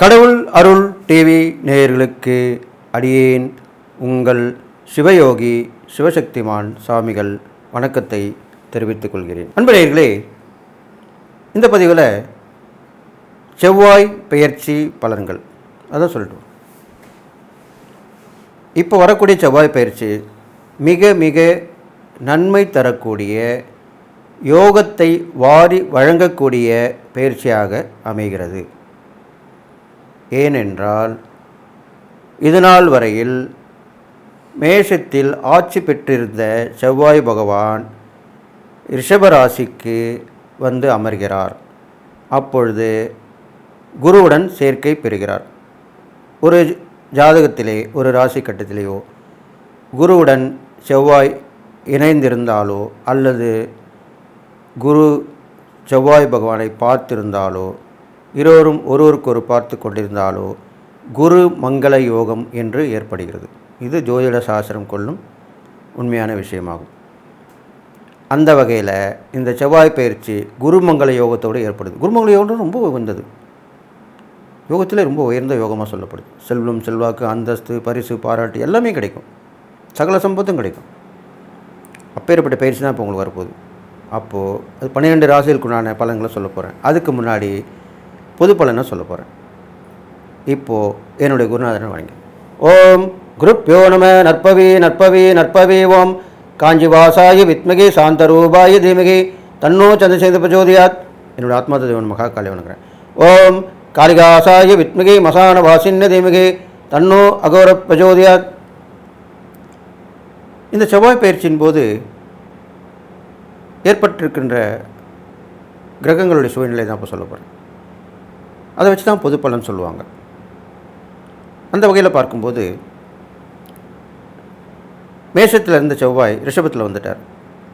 கடவுள் அருள் டிவி நேயர்களுக்கு அடியேன் உங்கள் சிவயோகி சிவசக்திமான் சாமிகள் வணக்கத்தை தெரிவித்துக் கொள்கிறேன். அன்பு நேயர்களே இந்த பதிவில் செவ்வாய் பெயர்ச்சி பலன்கள். அதான் சொல்லிட்டு இப்போ வரக்கூடிய செவ்வாய் பயிற்சி மிக மிக நன்மை தரக்கூடிய யோகத்தை வாரி வழங்கக்கூடிய பயிற்சியாக அமைகிறது. ஏனென்றால் இதுநாள் வரையில் மேஷத்தில் ஆட்சி பெற்றிருந்த செவ்வாய் பகவான் ரிஷபராசிக்கு வந்து அமர்கிறார். அப்பொழுது குருவுடன் சேர்க்கை பெறுகிறார். ஒரு ஜாதகத்திலே ஒரு ராசி கட்டத்திலேயோ குருவுடன் செவ்வாய் இணைந்திருந்தாலோ அல்லது குரு செவ்வாய் பகவானை பார்த்திருந்தாலோ இருவரும் ஒருவருக்கொரு பார்த்து கொண்டிருந்தாலோ குரு மங்கள யோகம் என்று ஏற்படுகிறது. இது ஜோதிட சாஸ்திரம் கொள்ளும் உண்மையான விஷயமாகும். அந்த வகையில் இந்த செவ்வாய் பயிற்சி குருமங்கள யோகத்தோடு ஏற்படுது. குருமங்கள யோகம் ரொம்ப உயர்ந்தது. யோகத்தில் ரொம்ப உயர்ந்த யோகமாக சொல்லப்படுது. செல்வம் செல்வாக்கு அந்தஸ்து பரிசு பாராட்டு எல்லாமே கிடைக்கும். சகல சம்பத்தும் கிடைக்கும். அப்பேற்பட்ட பயிற்சி தான் இப்போ உங்களுக்கு வரப்போகுது. அப்போது அது பன்னிரெண்டு ராசிகளுக்குண்டான பலன்களை சொல்ல போகிறேன் அதுக்கு முன்னாடி பொது பலனை சொல்ல போகிறேன் இப்போது என்னுடைய குருநாதனை வணங்கி. ஓம் குருப்பியோ நம நற்பவி நற்பவி நற்பவி ஓம். காஞ்சிவாசாய வித்மகி சாந்த ரூபாயி தீமகி. தன்னோ சந்திரசேந்த பிரச்சோதியாத். என்னோட ஆத்மாத தேவன் மகா காளி வணங்குறேன். ஓம் காளிகாசாய வித்மகி மசான வாசின்ன தீமகி. தன்னோ அகோர பிரச்சோதியாத். இந்த செவ்வாய் பயிற்சியின் போது ஏற்பட்டிருக்கின்ற கிரகங்களுடைய சூழ்நிலை தான் இப்போ சொல்ல போகிறேன் அதை வச்சு தான் பொது பலன் சொல்லுவாங்க. அந்த வகையில் பார்க்கும்போது மேஷத்தில் இருந்த செவ்வாய் ரிஷபத்தில் வந்துட்டார்.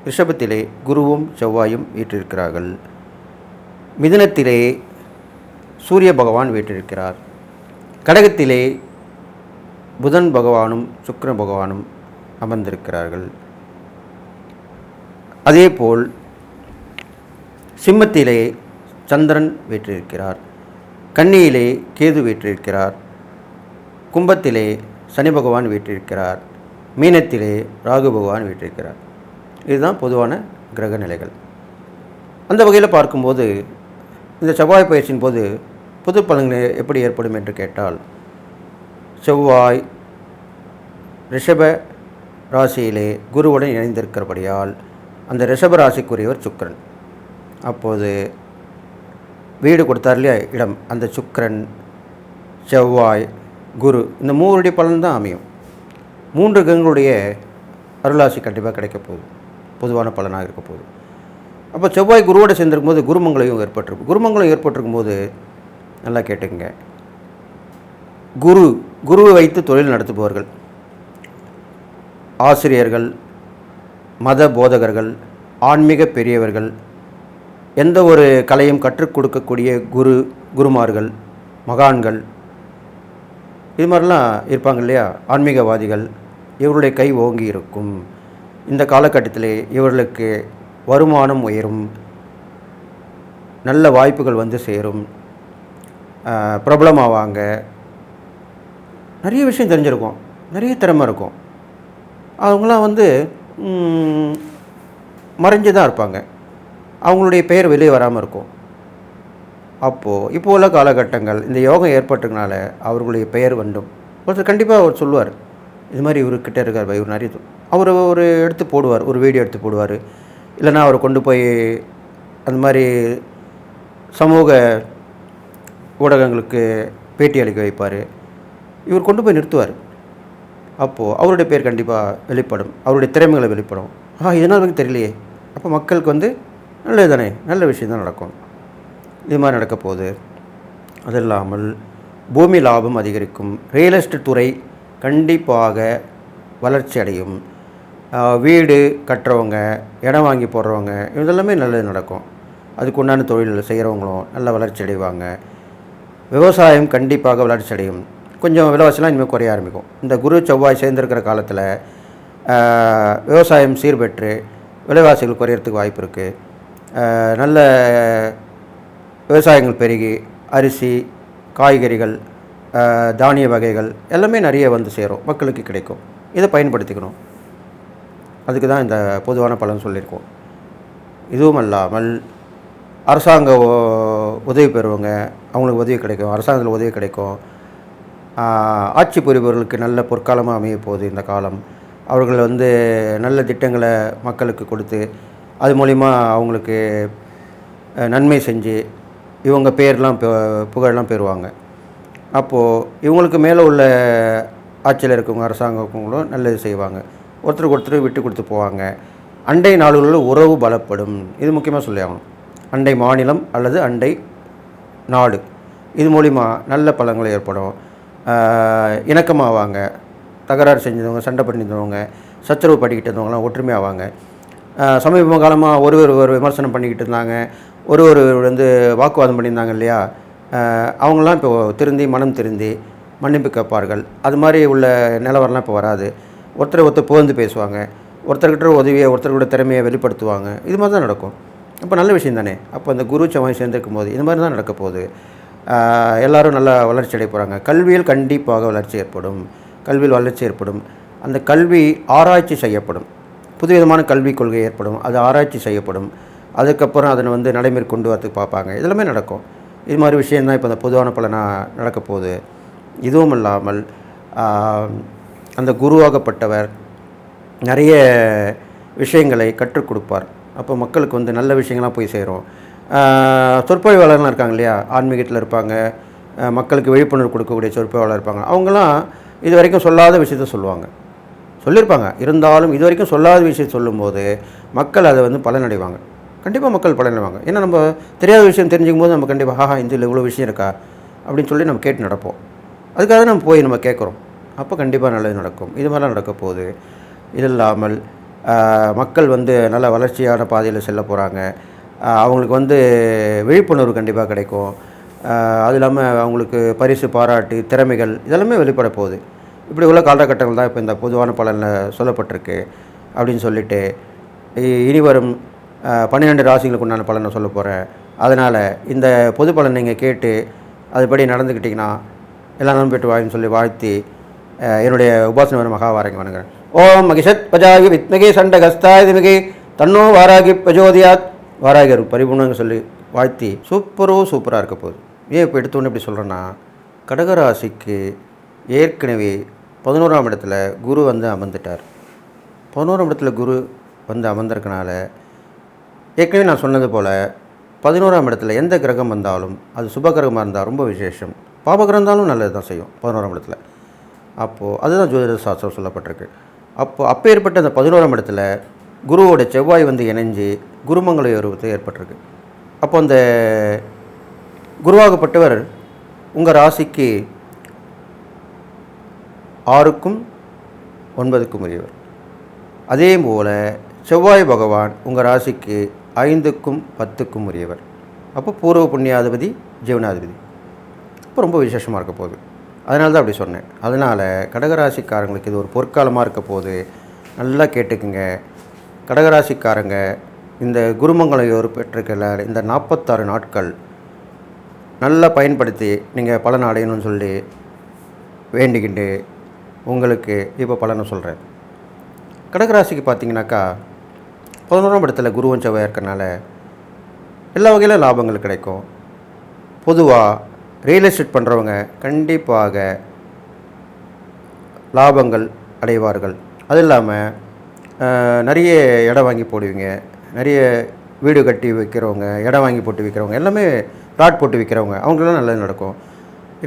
ரிஷபத்திலே குருவும் செவ்வாயும் வீற்றிருக்கிறார்கள். மிதுனத்திலே சூரிய பகவான் வீற்றிருக்கிறார். கடகத்திலே புதன் பகவானும் சுக்கர பகவானும் அமர்ந்திருக்கிறார்கள். அதேபோல் சிம்மத்திலே சந்திரன் வீற்றிருக்கிறார். கன்னியிலே கேது வீற்றிருக்கிறார். கும்பத்திலே சனி பகவான் வீற்றிருக்கிறார். மீனத்திலே ராகு பகவான் வீற்றிருக்கிறார். இதுதான் பொதுவான கிரக நிலைகள். அந்த வகையில் பார்க்கும்போது இந்த செவ்வாய் பயிற்சியின் போது புது பலன்கள் எப்படி ஏற்படும் என்று கேட்டால் செவ்வாய் ரிஷப ராசியிலே குருவுடன் இணைந்திருக்கிறபடியால் அந்த ரிஷப ராசிக்குரியவர் சுக்கிரன். அப்போது வீடு கொடுத்தார் இல்லையா இடம்? அந்த சுக்கரன் செவ்வாய் குரு இந்த மூவருடைய பலன் தான் அமையும். மூன்று கிரகங்களுடைய அருளாசி கண்டிப்பாக கிடைக்க போகுது. பொதுவான பலனாக இருக்க போகுது. அப்போ செவ்வாய் குருவோடு சேர்ந்திருக்கும் போது குருமங்களையும் ஏற்பட்டிருக்கும். குருமங்கலம் ஏற்பட்டிருக்கும் போது நல்லா கேட்டுங்க குரு குருவை வைத்து தொழில் நடத்துபவர்கள் ஆசிரியர்கள் மத போதகர்கள் ஆன்மீக பெரியவர்கள் எந்த ஒரு கலையும் கற்றுக் கொடுக்கக்கூடிய குரு குருமார்கள் மகான்கள் இது மாதிரிலாம் இருப்பாங்க இல்லையா? ஆன்மீகவாதிகள் இவருடைய கை ஓங்கி இருக்கும். இந்த காலகட்டத்திலே இவர்களுக்கு வருமானம் உயரும். நல்ல வாய்ப்புகள் வந்து சேரும். பிரபலமாவாங்க. நிறைய விஷயம் தெரிஞ்சிருக்கும். நிறைய திறமை இருக்கும். அவங்களாம் வந்து மறைஞ்சு தான் இருப்பாங்க. அவங்களுடைய பெயர் வெளியே வராமல் இருக்கும். அப்போது இப்போ உள்ள காலகட்டங்கள் இந்த யோகம் ஏற்பட்டதுனால அவர்களுடைய பெயர் வந்தும். ஒருத்தர் கண்டிப்பாக அவர் சொல்லுவார். இது மாதிரி இவர்கிட்ட இருக்கார் இவர் நிறைய அவர் ஒரு எடுத்து போடுவார் ஒரு வீடியோ எடுத்து போடுவார். இல்லைன்னா அவர் கொண்டு போய் அந்த மாதிரி சமூக ஊடகங்களுக்கு பேட்டி அளிக்க வைப்பார். இவர் கொண்டு போய் நிறுத்துவார். அப்போது அவருடைய பேர் கண்டிப்பாக வெளிப்படும். அவருடைய திறமைகளை வெளிப்படும். ஆ இதனால் எனக்கு தெரியலையே. அப்போ மக்களுக்கு வந்து நல்லது தானே நல்ல விஷயம் தான் நடக்கும். இது மாதிரி நடக்க போகுது அது இல்லாமல் பூமி லாபம் அதிகரிக்கும். ரியல் எஸ்டேட் துறை கண்டிப்பாக வளர்ச்சி அடையும். வீடு கட்டுறவங்க இடம் வாங்கி போடுறவங்க இதெல்லாமே நல்லது நடக்கும். அதுக்கு உண்டான தொழில் செய்கிறவங்களும் நல்ல வளர்ச்சி அடைவாங்க. விவசாயம் கண்டிப்பாக வளர்ச்சி அடையும். கொஞ்சம் விலைவாசிலாம் இனிமேல் குறைய ஆரம்பிக்கும். இந்த குரு செவ்வாய் சேர்ந்திருக்கிற காலத்தில் விவசாயம் சீர்பெற்று விலைவாசிகள் குறையிறதுக்கு வாய்ப்பு இருக்குது நல்ல விவசாயங்கள் பெருகி அரிசி காய்கறிகள் தானிய வகைகள் எல்லாமே நிறைய வந்து சேரும் மக்களுக்கு கிடைக்கும். இதை பயன்படுத்திக்கணும். அதுக்கு தான் இந்த பொதுவான பலன் சொல்லியிருக்கோம். இதுவும் அல்லாமல் அரசாங்க உதவி பெறுவங்க அவங்களுக்கு உதவி கிடைக்கும் அரசாங்கத்தில் உதவி கிடைக்கும். ஆட்சி புரிபவர்களுக்கு நல்ல பொற்காலமாக அமைய போகுது இந்த காலம். அவர்கள் வந்து நல்ல திட்டங்களை மக்களுக்கு கொடுத்து அது மூலிமா அவங்களுக்கு நன்மை செஞ்சு இவங்க பேர்லாம் புகழெலாம் பெறுவாங்க. அப்போது இவங்களுக்கு மேலே உள்ள ஆட்சியில் இருக்கவங்க அரசாங்கங்களும் நல்லது செய்வாங்க. ஒருத்தருக்கு ஒருத்தர் விட்டு கொடுத்து போவாங்க. அண்டை நாடுகளில் உறவு பலப்படும். இது முக்கியமாக சொல்லியாகணும் அண்டை மாநிலம் அல்லது அண்டை நாடு. இது மூலிமா நல்ல பலங்கள் ஏற்படும். இணக்கமாக இணக்கமாவாங்க. தகராறு செஞ்சவங்க சண்டை பண்ணியிருந்தவங்க சச்சரவு படிக்கிட்டு இருந்தவங்களாம் ஒற்றுமையாவாங்க. சமீப காலமாக ஒருவர் ஒரு விமர்சனம் பண்ணிக்கிட்டு இருந்தாங்க. ஒரு ஒரு வந்து வாக்குவாதம் பண்ணியிருந்தாங்க இல்லையா? அவங்களாம் இப்போ திருந்தி மனம் திருந்தி மன்னிப்பு கேட்பார்கள். அது மாதிரி உள்ள நிலவரம்லாம் இப்போ வராது. ஒருத்தரை ஒருத்தர் புகழ்ந்து பேசுவாங்க. ஒருத்தர்கிட்ட உதவியை ஒருத்தர்கிட்ட திறமையை வெளிப்படுத்துவாங்க. இது மாதிரி தான் நடக்கும். அப்போ நல்ல விஷயம் தானே? அப்போ அந்த குரு செவ்வாய் சேர்ந்திருக்கும் போது இது மாதிரி தான் நடக்க போகுது. எல்லோரும் நல்லா வளர்ச்சி அடைய போகிறாங்க கல்வியில் கண்டிப்பாக வளர்ச்சி ஏற்படும். கல்வியில் வளர்ச்சி ஏற்படும். அந்த கல்வி ஆராய்ச்சி செய்யப்படும். புதுவிதமான கல்விக் கொள்கை ஏற்படும் அது ஆராய்ச்சி செய்யப்படும். அதுக்கப்புறம் அதனை வந்து நடைமுறை கொண்டு வரதுக்கு பார்ப்பாங்க. இதெல்லாமே நடக்கும். இது மாதிரி விஷயந்தான் இப்போ அந்த பொதுவான பலனாக நடக்க போகுது. இதுவும் இல்லாமல் அந்த குருவாகப்பட்டவர் நிறைய விஷயங்களை கற்றுக் கொடுப்பார். அப்போ மக்களுக்கு வந்து நல்ல விஷயங்கள்லாம் போய் சேரும். ஆஹ், சொற்பொழிவாளர்லாம் இருக்காங்க இல்லையா? ஆன்மீகத்தில் இருப்பாங்க. மக்களுக்கு விழிப்புணர்வு கொடுக்கக்கூடிய சொற்பொழிவாளர் இருப்பாங்க. அவங்களாம் இது வரைக்கும் சொல்லாத விஷயத்த சொல்லுவாங்க. சொல்லியிருப்பாங்க. இருந்தாலும் இது வரைக்கும் சொல்லாத விஷயம் சொல்லும்போது மக்கள் அதை வந்து பலனடைவாங்க. கண்டிப்பாக மக்கள் பலனடைவாங்க. ஏன்னா நம்ம தெரியாத விஷயம் தெரிஞ்சுக்கும் போது நம்ம கண்டிப்பாக ஆஹா இந்தியில் இவ்வளோ விஷயம் இருக்கா? அப்படின்னு சொல்லி நம்ம கேட்டு நடப்போம். அதுக்காக நம்ம போய் நம்ம கேட்குறோம். அப்போ கண்டிப்பாக நல்லது நடக்கும். இது மாதிரிலாம் நடக்க போகுது. இது இல்லாமல் மக்கள் வந்து நல்ல வளர்ச்சியான பாதையில் செல்ல போகிறாங்க அவங்களுக்கு வந்து விழிப்புணர்வு கண்டிப்பாக கிடைக்கும். அது இல்லாமல் அவங்களுக்கு பரிசு பாராட்டு திறமைகள் இதெல்லாமே வெளிப்பட போகுது. இப்படி உள்ள காலகட்டங்கள் தான் இப்போ இந்த பொதுவான பலனில் சொல்லப்பட்டிருக்கு அப்படின்னு சொல்லிட்டு இனி வரும் பன்னிரெண்டு ராசிகளுக்கு உண்டான பலனை சொல்ல போகிறேன் அதனால் இந்த பொது பலன் நீங்கள் கேட்டு அதுபடி நடந்துக்கிட்டிங்கன்னா எல்லாம் நலம் பெற்று வாயின்னு சொல்லி வாழ்த்தி என்னுடைய உபாசன வர மகாவாரங்க வணங்குறேன். ஓம் மகிஷத் பஜாகி வித்மகி சண்ட கஸ்தாய் தன்னோ வாராகி பிரஜோதியாத். வாராகர் பரிபூர்ணங்க சொல்லி வாழ்த்தி சூப்பரோ சூப்பராக இருக்க போகுது. ஏன் இப்போ எடுத்தோன்னு இப்படி சொல்கிறேன்னா கடகராசிக்கு ஏற்கனவே பதினோராம் இடத்துல குரு வந்து அமர்ந்துட்டார். பதினோராம் இடத்துல குரு வந்து அமர்ந்திருக்கனால ஏற்கனவே நான் சொன்னது போல் பதினோராம் இடத்துல எந்த கிரகம் வந்தாலும் அது சுப கிரகமாக இருந்தால் ரொம்ப விசேஷம். பாபகிரகம் இருந்தாலும் நல்லது தான் செய்யும் பதினோராம் இடத்துல. அப்போது அதுதான் ஜோதிட சாஸ்திரம் சொல்லப்பட்டிருக்கு. அப்போது அப்போ ஏற்பட்ட அந்த பதினோராம் இடத்துல குருவோட செவ்வாய் வந்து இணைஞ்சு குருமங்கல உருவத்தை ஏற்பட்டிருக்கு. அப்போ அந்த குருவாகப்பட்டவர் உங்கள் ராசிக்கு ஆறுக்கும் ஒன்பதுக்கும் உரியவர். அதே போல் செவ்வாய் பகவான் உங்கள் ராசிக்கு ஐந்துக்கும் பத்துக்கும் உரியவர். அப்போ பூர்வ புண்ணியாதிபதி ஜீவனாதிபதி. இப்போ ரொம்ப விசேஷமாக இருக்க போகுது. அதனால தான் அப்படி சொன்னேன். அதனால் கடகராசிக்காரங்களுக்கு இது ஒரு பொற்காலமாக இருக்க போகுது. நல்லா கேட்டுக்குங்க. கடகராசிக்காரங்க இந்த குருமங்கலம் யோர் பெற்றிருக்கிற இந்த நாற்பத்தாறு நாட்கள் நல்லா பயன்படுத்தி நீங்கள் பலன் அடையணும்னு சொல்லி வேண்டிக்கிண்டு உங்களுக்கு இப்போ பலனை சொல்கிறேன். கடகராசிக்கு பார்த்தீங்கன்னாக்கா பதினோராம் இடத்துல குருவன் செவ்வாய் இருக்கறனால எல்லா வகையிலும் லாபங்கள் கிடைக்கும். பொதுவாக ரியல் எஸ்டேட் பண்ணுறவங்க கண்டிப்பாக லாபங்கள் அடைவார்கள். அது இல்லாமல் நிறைய இடம் வாங்கி போடுவீங்க. நிறைய வீடு கட்டி விற்கிறவங்க இடம் வாங்கி போட்டு விற்கிறவங்க எல்லாமே ப்ளாட் போட்டு விற்கிறவங்க அவங்களாம் நல்லது நடக்கும்.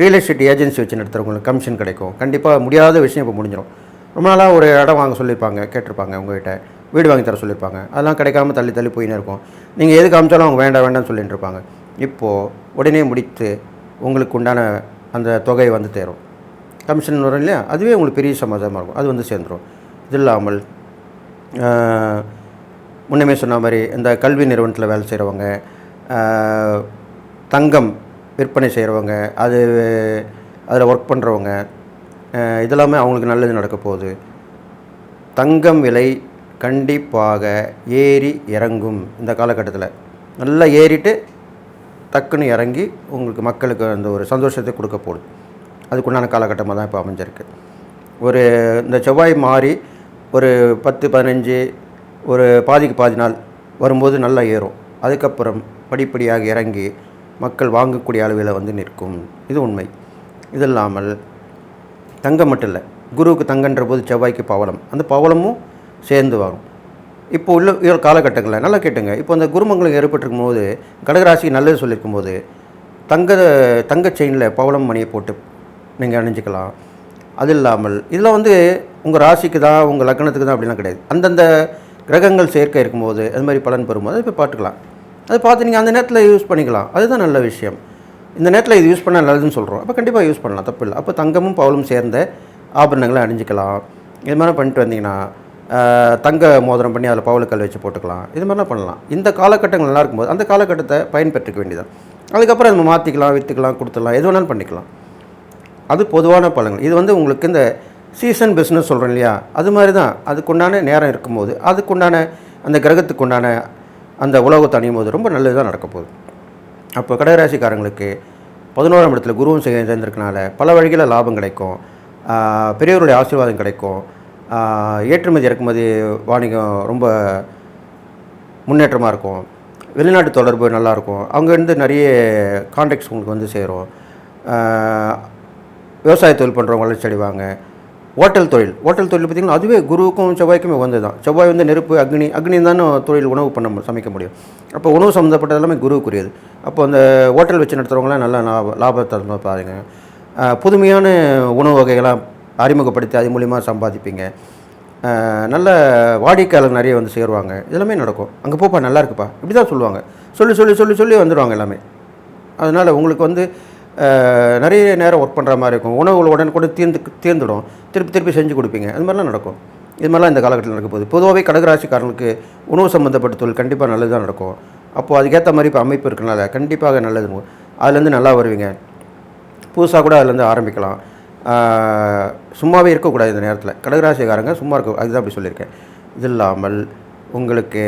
ரியல் எஸ்டேட் ஏஜென்சி வச்சு நடத்துகிறவங்களுக்கு கமிஷன் கிடைக்கும். கண்டிப்பாக முடியாத விஷயம் இப்போ முடிஞ்சிடும் ரொம்ப நாளாக ஒரு இடம் வாங்க சொல்லியிருப்பாங்க கேட்டிருப்பாங்க உங்ககிட்ட. வீடு வாங்கி தர சொல்லியிருப்பாங்க. அதெல்லாம் கிடைக்காம தள்ளி தள்ளி போயின்னு இருக்கும். நீங்கள் எது காமிச்சாலும் அவங்க வேண்டாம் வேண்டாம்னு சொல்லிட்டு இருப்பாங்க. இப்போது உடனே முடித்து உங்களுக்கு உண்டான அந்த தொகை வந்து தேரும். கமிஷன் வரும் இல்லையா? அதுவே உங்களுக்கு பெரிய சமாதானமாக இருக்கும். அது வந்து சேர்ந்துடும் இது இல்லாமல் முன்னமே சொன்ன மாதிரி இந்த கல்வி நிறுவனத்தில் வேலை செய்கிறவங்க தங்கம் விற்பனை செய்கிறவங்க அது அதில் ஒர்க் பண்ணுறவங்க இதெல்லாமே அவங்களுக்கு நல்லது நடக்க போகுது. தங்கம் விலை கண்டிப்பாக ஏறி இறங்கும் இந்த காலகட்டத்தில். நல்லா ஏறிட்டு டக்குன்னு இறங்கி உங்களுக்கு மக்களுக்கு அந்த ஒரு சந்தோஷத்தை கொடுக்க போகுது. அதுக்குண்டான காலகட்டமாக தான் இப்போ அமைஞ்சிருக்கு. ஒரு இந்த செவ்வாய் மாறி ஒரு பத்து பதினஞ்சு ஒரு பாதிக்கு பாதி நாள் வரும்போது நல்லா ஏறும். அதுக்கப்புறம் படிப்படியாக இறங்கி மக்கள் வாங்கக்கூடிய அளவில் வந்து நிற்கும். இது உண்மை. இது இல்லாமல் தங்கம் மட்டும் இல்லை குருவுக்கு தங்கன்ற போது செவ்வாய்க்கு பவளம். அந்த பவளமும் சேர்ந்து வரும். இப்போ உள்ள காலகட்டங்களில் நல்லா கேட்டுங்க. இப்போ அந்த குருமங்கலம் ஏற்பட்டிருக்கும் போது கடகராசி நல்லது சொல்லியிருக்கும் போது தங்க தங்க செயினில் பவளம் மணியை போட்டு நீங்கள் அணிஞ்சிக்கலாம். அது இல்லாமல் இதில் வந்து உங்கள் ராசிக்கு தான் உங்கள் லக்னத்துக்கு தான் அப்படிலாம் கிடையாது. அந்தந்த கிரகங்கள் சேர்க்கை இருக்கும்போது அது மாதிரி பலன் பெறும்போது இப்போ பார்த்துக்கலாம். அதை பார்த்து நீங்கள் அந்த நேரத்தில் யூஸ் பண்ணிக்கலாம். அதுதான் நல்ல விஷயம். இந்த நேரத்தில் இது யூஸ் பண்ணால் நல்லதுன்னு சொல்கிறோம் அப்போ கண்டிப்பாக யூஸ் பண்ணலாம். தப்பு இல்லை. அப்போ தங்கமும் பவுலும் சேர்ந்த ஆபரணங்களை அணிஞ்சிக்கலாம். இது மாதிரி பண்ணிட்டு வந்தீங்கன்னா தங்க மோதிரம் பண்ணி அதில் பவுலுக்கல் வச்சு போட்டுக்கலாம். இது மாதிரிலாம் பண்ணலாம். இந்த காலகட்டங்கள் நல்லா இருக்கும்போது அந்த காலகட்டத்தை பயன்பெற்றுக்க வேண்டியதான் அதுக்கப்புறம் நம்ம மாற்றிக்கலாம் விற்றுக்கலாம் கொடுத்துடலாம். எது வேணாலும் பண்ணிக்கலாம். அது பொதுவான பலன்கள் இது வந்து உங்களுக்கு இந்த சீசன் பிஸ்னஸ் சொல்கிறோம் இல்லையா? அது மாதிரி தான் அதுக்குண்டான நேரம் இருக்கும்போது அதுக்குண்டான அந்த கிரகத்துக்கு உண்டான அந்த உலகத்தை அணியும் போது ரொம்ப நல்லது தான் நடக்க போகுது. அப்போ கடகராசிக்காரங்களுக்கு பதினோராம் இடத்துல குருவும் சேர்ந்திருக்கனால பல வழிகளில் லாபம் கிடைக்கும். பெரியவருடைய ஆசீர்வாதம் கிடைக்கும். ஏற்றுமதி இறக்குமதி வாணிகம் ரொம்ப முன்னேற்றமாக இருக்கும். வெளிநாட்டு தொடர்பு நல்லாயிருக்கும் அங்கேருந்து நிறைய கான்டாக்ட்ஸ் உங்களுக்கு வந்து சேரும். விவசாய தொழில் பண்ணுறவங்க வளர்ச்சி அடைவாங்க. ஹோட்டல் தொழில். ஹோட்டல் தொழில் பார்த்திங்கன்னா அதுவே குருவுக்கும் செவ்வாய்க்குமே வந்து தான் செவ்வாய் வந்து நெருப்பு அக்னி அக்னி தானே தொழில் உணவு பண்ண சமைக்க முடியும். அப்போ உணவு சம்மந்தப்பட்டது எல்லாமே குருவுக்குரியது. அப்போ அந்த ஹோட்டல் வச்சு நடத்துகிறவங்களாம் நல்லா லாப லாபத்தை பாருங்க. புதுமையான உணவு வகைகளாம் அறிமுகப்படுத்தி அது மூலிமா சம்பாதிப்பீங்க. நல்ல வாடிக்கையாளர் நிறைய வந்து சேருவாங்க. இதெல்லாமே நடக்கும். அங்கே போப்பா நல்லா இருக்குப்பா. இப்படி தான் சொல்லுவாங்க. சொல்லி சொல்லி சொல்லி சொல்லி வந்துடுவாங்க எல்லாமே. அதனால் உங்களுக்கு வந்து நிறைய நேரம் ஒர்க் பண்ணுற மாதிரி இருக்கும். உணவுகள் உடனே கூட தீர்ந்து தீர்ந்துடும். திருப்பி திருப்பி செஞ்சு கொடுப்பீங்க. அது மாதிரிலாம் நடக்கும். இது மாதிரிலாம் இந்த காலகட்டத்தில் நடக்க போகுது. பொதுவாகவே கடகராசிக்காரங்களுக்கு உணவு சம்மந்தப்பட்ட தொழில் கண்டிப்பாக நல்லது தான் நடக்கும். அப்போது அதுக்கேற்ற மாதிரி இப்போ அமைப்பு இருக்கனால கண்டிப்பாக நல்லது. அதுலேருந்து நல்லா வருவீங்க. புதுசாக கூட அதுலேருந்து ஆரம்பிக்கலாம். சும்மாவே இருக்கக்கூடாது இந்த நேரத்தில். கடகராசிக்காரங்க சும்மா இருக்க அதுதான் அப்படி சொல்லியிருக்கேன். இது இல்லாமல் உங்களுக்கு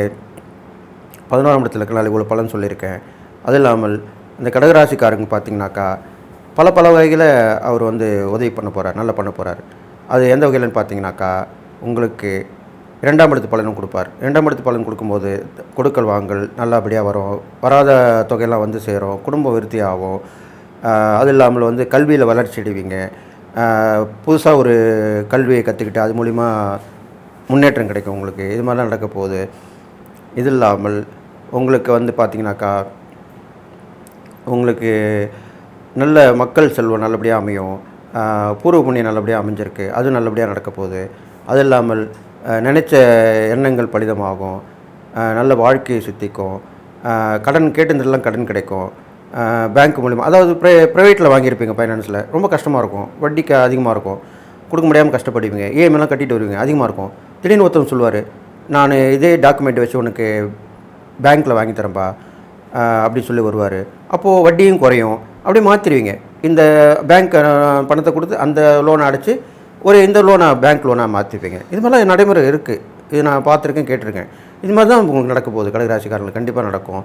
பதினோராம் இடத்துல இருக்கனால இவ்வளோ பலன் சொல்லியிருக்கேன். அது இல்லாமல் இந்த கடகராசிக்காரங்க பார்த்தீங்கன்னாக்கா பல பல வகையில் அவர் வந்து உதவி பண்ண போகிறார் நல்லா பண்ண போகிறார் அது எந்த வகையிலன்னு பார்த்தீங்கன்னாக்கா உங்களுக்கு இரண்டாம் இடத்து பலனும் கொடுப்பார். இரண்டாம் இடத்து பலன் கொடுக்கும்போது கொடுக்கல் வாங்கல் நல்லபடியாக வரும். வராத தொகையெல்லாம் வந்து சேரும். குடும்ப விருத்தி ஆகும் அது இல்லாமல் வந்து கல்வியில் வளர்ச்சி அடைவீங்க. புதுசாக ஒரு கல்வியை கற்றுக்கிட்டு அது மூலிமா முன்னேற்றம் கிடைக்கும் உங்களுக்கு. இது மாதிரிலாம் நடக்க போகுது. இது இல்லாமல் உங்களுக்கு வந்து பார்த்திங்கனாக்கா உங்களுக்கு நல்ல மக்கள் செல்வம் நல்லபடியாக அமையும். பூர்வ புண்ணியம் நல்லபடியாக அமைஞ்சிருக்கு. அது நல்லபடியாக நடக்க போகுது. அது இல்லாமல் நினைச்ச எண்ணங்கள் பலிதமாகும். நல்ல வாழ்க்கையை சுத்திக்கும். கடன் கேட்டிருந்தெல்லாம் கடன் கிடைக்கும். பேங்க் மூலிமா அதாவது ப்ரை ப்ரைவேட்டில் வாங்கியிருப்பீங்க ஃபைனான்ஸில் ரொம்ப கஷ்டமாக இருக்கும். வட்டிக்கு அதிகமாக இருக்கும். கொடுக்க முடியாமல் கஷ்டப்படுவீங்க. இஎம்ஐலாம் கட்டிட்டு வருவீங்க. அதிகமாக இருக்கும். திடீர்னு ஒருத்தவங்க சொல்லுவார் நான் இதே டாக்குமெண்ட் வச்சு உனக்கு பேங்க்கில் வாங்கி தரேன்ப்பா அப்படி சொல்லி வருவார். அப்போது வட்டியும் குறையும். அப்படி மாற்றிடுவீங்க இந்த பேங்க் பணத்தை கொடுத்து அந்த லோனை அடைச்சி ஒரு இந்த லோனை பேங்க் லோனாக மாற்றிப்பீங்க இது மாதிரிலாம் நடைமுறை இருக்குது இது நான் பார்த்துருக்கேன் கேட்டிருக்கேன். இது மாதிரி தான் உங்களுக்கு நடக்க போகுது. கடகராசிக்காரங்களுக்கு கண்டிப்பாக நடக்கும்.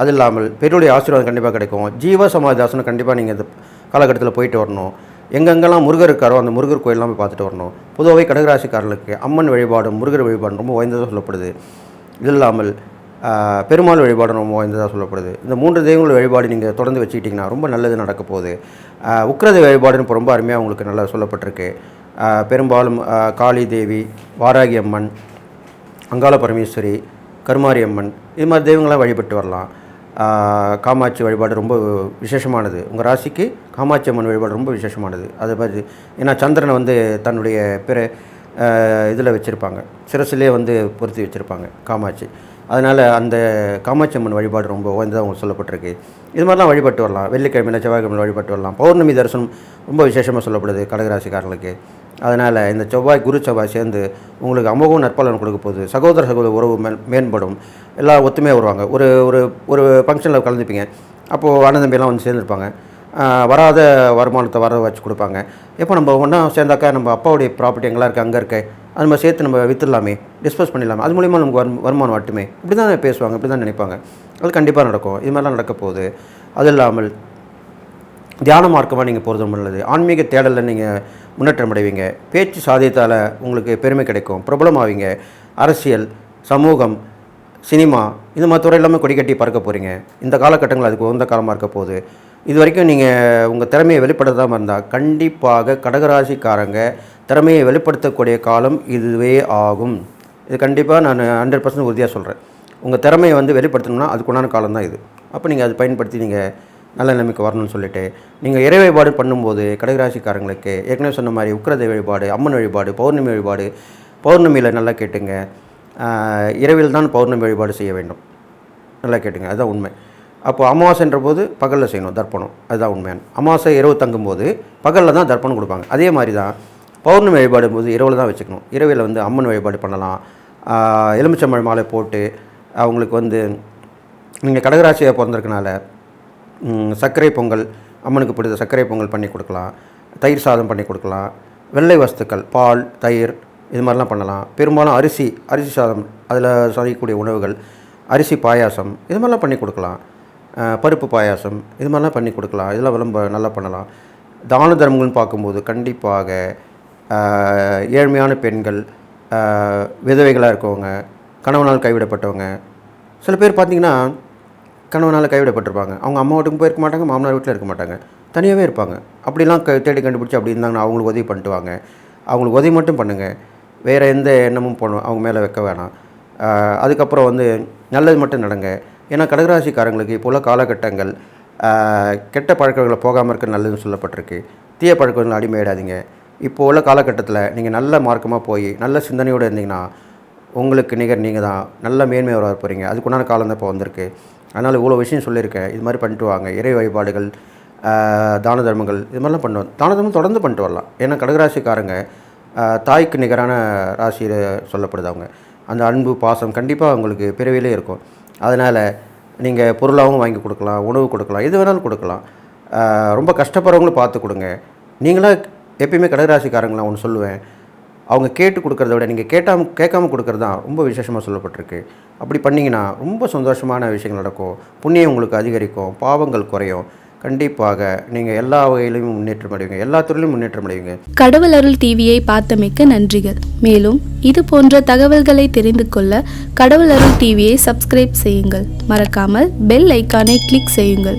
அது இல்லாமல் பெருடைய ஆசீர்வாதம் கண்டிப்பாக கிடைக்கும். ஜீவ சமாதாசனம் கண்டிப்பாக நீங்கள் இந்த காலகட்டத்தில் போயிட்டு வரணும். எங்கெங்கெல்லாம் முருகர் இருக்காரோ அந்த முருகர் கோயிலெலாம் போய் பார்த்துட்டு வரணும். பொதுவாகவே கடகராசிக்காரர்களுக்கு அம்மன் வழிபாடும் முருகர் வழிபாடும் ரொம்ப வாய்ந்ததாக சொல்லப்படுது. இது இல்லாமல் பெருமாள் வழிபாடு ரொம்ப வாய்ந்ததாக சொல்லப்படுது. இந்த மூன்று தெய்வங்கள் வழிபாடு நீங்கள் தொடர்ந்து வச்சுக்கிட்டிங்கன்னா ரொம்ப நல்லது நடக்க போகுது. உக்ரத வழிபாடுன்னு இப்போ ரொம்ப அருமையாக உங்களுக்கு நல்லா சொல்லப்பட்டிருக்கு. பெரும்பாலும் காளி தேவி வாராகி அம்மன் அங்காள பரமேஸ்வரி கருமாரி அம்மன் இது மாதிரி தெய்வங்களாம் வழிபட்டு வரலாம். காமாட்சி வழிபாடு ரொம்ப விசேஷமானது. உங்கள் ராசிக்கு காமாட்சி அம்மன் வழிபாடு ரொம்ப விசேஷமானது. அது மாதிரி ஏன்னா சந்திரனை வந்து தன்னுடைய பிற இதில் வச்சுருப்பாங்க. சிரசிலே வந்து பொருத்தி வச்சுருப்பாங்க காமாட்சி. அதனால் அந்த காமாட்சியம்மன் வழிபாடு ரொம்ப உயர்ந்ததாக உங்களுக்கு சொல்லப்பட்டிருக்கு. இது மாதிரிலாம் வழிபட்டு வரலாம். வெள்ளிக்கிழமையில் செவ்வாய்க்கிழமையில் வழிபட்டு வரலாம். பௌர்ணமி தரிசனம் ரொம்ப விசேஷமாக சொல்லப்படுது கடகராசிக்காரர்களுக்கு. அதனால் இந்த செவ்வாய் குரு செவ்வாய் சேர்ந்து உங்களுக்கு அமோகம் நற்பலன் கொடுக்க போகுது. சகோதர சகோதர உறவு மேல் மேம்படும். எல்லாம் ஒத்துமையாக வருவாங்க. ஒரு ஒரு ஒரு ஃபங்க்ஷனில் கலந்துப்பீங்க. அப்போது அண்ணன் வந்து சேர்ந்துருப்பாங்க. வராத வருமானத்தை வர வச்சு கொடுப்பாங்க. எப்போ நம்ம ஒன்றா சேர்ந்தாக்கா நம்ம அப்பாவுடைய ப்ராப்பர்ட்டி எங்கெல்லாம் இருக்குது அங்கே இருக்க? அது நம்ம சேர்த்து நம்ம விற்றுடலாமே டிஸ்போஸ் பண்ணிடலாமே. அது மூலிமா நமக்கு வரும் வருமானம் வாட்டுமே இப்படி தான் பேசுவாங்க இப்படி தான் நினைப்பாங்க. அது கண்டிப்பாக நடக்கும். இது மாதிரிலாம் நடக்க போகுது. அது இல்லாமல் தியான மார்க்கமாக நீங்கள் போகிறது நல்லது. ஆன்மீக தேடலில் நீங்கள் முன்னேற்றம் அடைவீங்க. பேச்சு சாதியத்தால் உங்களுக்கு பெருமை கிடைக்கும். பிரபலமாவீங்க. அரசியல் சமூகம் சினிமா இந்த மாதிரி துறை எல்லாமே கொடிக்கட்டி பறக்க போகிறீங்க இந்த காலகட்டங்கள் அதுக்கு உகந்த காலமாக இருக்க போகுது. இது வரைக்கும் நீங்கள் உங்கள் திறமையை வெளிப்படுத்தாமல் இருந்தால் கண்டிப்பாக கடகராசிக்காரங்க திறமையை வெளிப்படுத்தக்கூடிய காலம் இதுவே ஆகும். இது கண்டிப்பாக நான் ஹண்ட்ரட் பர்சன்ட் உறுதியாக சொல்கிறேன் உங்கள் திறமையை வந்து வெளிப்படுத்தணும்னா அதுக்குண்டான காலம் தான் இது. அப்போ நீங்கள் அதை பயன்படுத்தி நீங்கள் நல்ல நிலைமைக்கு வரணும்னு சொல்லிட்டு நீங்கள் இறை வழிபாடு பண்ணும்போது கடகராசிக்காரங்களுக்கு ஏற்கனவே சொன்ன மாதிரி உக்ரத வழிபாடு அம்மன் வழிபாடு பௌர்ணமி வழிபாடு பௌர்ணமியில் நல்லா கேட்டுங்க. இரவில் தான் பௌர்ணமி வழிபாடு செய்ய வேண்டும். நல்லா கேட்டுங்க. அதுதான் உண்மை. அப்போ அமாவாசைன்ற போது பகலில் செய்யணும் தர்ப்பணம். அதுதான் உண்மையான. அமாவாசை இரவு தங்கும்போது பகலில் தான் தர்ப்பணம் கொடுப்பாங்க. அதே மாதிரி தான் பௌர்ணமி வழிபாடும் போது இரவில் தான் வச்சுக்கணும். இரவில் வந்து அம்மன் வழிபாடு பண்ணலாம். எலுமிச்சம்பழ மாலை போட்டு அவங்களுக்கு வந்து நீங்கள் கடகராசியாக பிறந்திருக்கனால சர்க்கரை பொங்கல் அம்மனுக்கு பிடித்த சர்க்கரை பொங்கல் பண்ணி கொடுக்கலாம். தயிர் சாதம் பண்ணி கொடுக்கலாம். வெள்ளை வஸ்துக்கள் பால் தயிர் இது மாதிரிலாம் பண்ணலாம். பெரும்பாலும் அரிசி அரிசி சாதம் அதில் செய்யக்கூடிய உணவுகள் அரிசி பாயாசம் இது மாதிரிலாம் பண்ணி கொடுக்கலாம். பருப்பு பாயாசம் இது மாதிரிலாம் பண்ணி கொடுக்கலாம். இதெல்லாம் விளம்ப நல்லா பண்ணலாம். தான தர்மங்கள்னு பார்க்கும்போது கண்டிப்பாக ஏழ்மையான பெண்கள் விதவைகளாக இருக்கவங்க கணவனால் கைவிடப்பட்டவங்க சில பேர் பார்த்தீங்கன்னா கணவனால் கைவிடப்பட்டிருப்பாங்க. அவங்க அம்மா வீட்டுக்கும் போயிருக்க மாட்டாங்க மாமனார் வீட்டில் இருக்க மாட்டாங்க. தனியாகவே இருப்பாங்க. அப்படிலாம் க தேடி கண்டுபிடிச்சி அப்படி இருந்தாங்கன்னா அவங்களுக்கு உதவி பண்ணிட்டு வாங்க. அவங்களுக்கு உதவி மட்டும் பண்ணுங்கள் வேறு எந்த எண்ணமும் போகணும் அவங்க மேலே வைக்க வேணாம். அதுக்கப்புறம் வந்து நல்லது மட்டும் நடங்க. ஏன்னா கடகராசிக்காரங்களுக்கு இப்போ உள்ள காலகட்டங்கள் கெட்ட பழக்கங்களை போகாமல் இருக்க நல்லதுன்னு சொல்லப்பட்டிருக்கு. தீய பழக்கங்கள் அடிமையிடாதீங்க இப்போ உள்ள காலகட்டத்தில் நீங்கள் நல்ல மார்க்கமாக போய் நல்ல சிந்தனையோடு இருந்தீங்கன்னா உங்களுக்கு நிகர் நீங்கள் தான் நல்ல மேன்மை வர போகிறீங்க அதுக்குண்டான காலம் தான் இப்போ வந்திருக்கு. அதனால் இவ்வளோ விஷயம் சொல்லியிருக்கேன். இது மாதிரி பண்ணிட்டு வாங்க. இறை வழிபாடுகள் தான தர்மங்கள் இது மாதிரிலாம் பண்ணுவோம். தான தர்மம் தொடர்ந்து பண்ணிட்டு வரலாம். ஏன்னா கடகராசிக்காரங்க தாய்க்கு நிகரான ராசியில் சொல்லப்படுது அவங்க. அந்த அன்பு பாசம் கண்டிப்பாக அவங்களுக்கு பிறவிலே இருக்கும். அதனால் நீங்கள் பொருளாகவும் வாங்கி கொடுக்கலாம் உணவு கொடுக்கலாம் எது வேணாலும் கொடுக்கலாம். ரொம்ப கஷ்டப்படுறவங்களும் பார்த்து கொடுங்க. நீங்களாம் எப்பயுமே கடகராசிக்காரங்களாம் ஒன்று சொல்லுவேன். அவங்க கேட்டு கொடுக்குறத விட நீங்கள் கேட்டாம கேட்காம கொடுக்குறது தான் ரொம்ப விசேஷமாக சொல்லப்பட்டிருக்கு. அப்படி பண்ணிங்கன்னா ரொம்ப சந்தோஷமான விஷயங்கள் நடக்கும். புண்ணியம் உங்களுக்கு அதிகரிக்கும் பாவங்கள் குறையும். கண்டிப்பாக நீங்கள் எல்லா வகையிலும் முன்னேற்றம் அடைவீங்க. எல்லா துறையிலும் முன்னேற்றம் அடைவீங்க. கடவுள் அருள் டிவியை பார்த்தமைக்க நன்றிகள். மேலும் இது போன்ற தகவல்களை தெரிந்து கொள்ள கடவுள் அருள் டிவியை சப்ஸ்கிரைப் செய்யுங்கள். மறக்காமல் பெல் ஐக்கானை கிளிக் செய்யுங்கள்.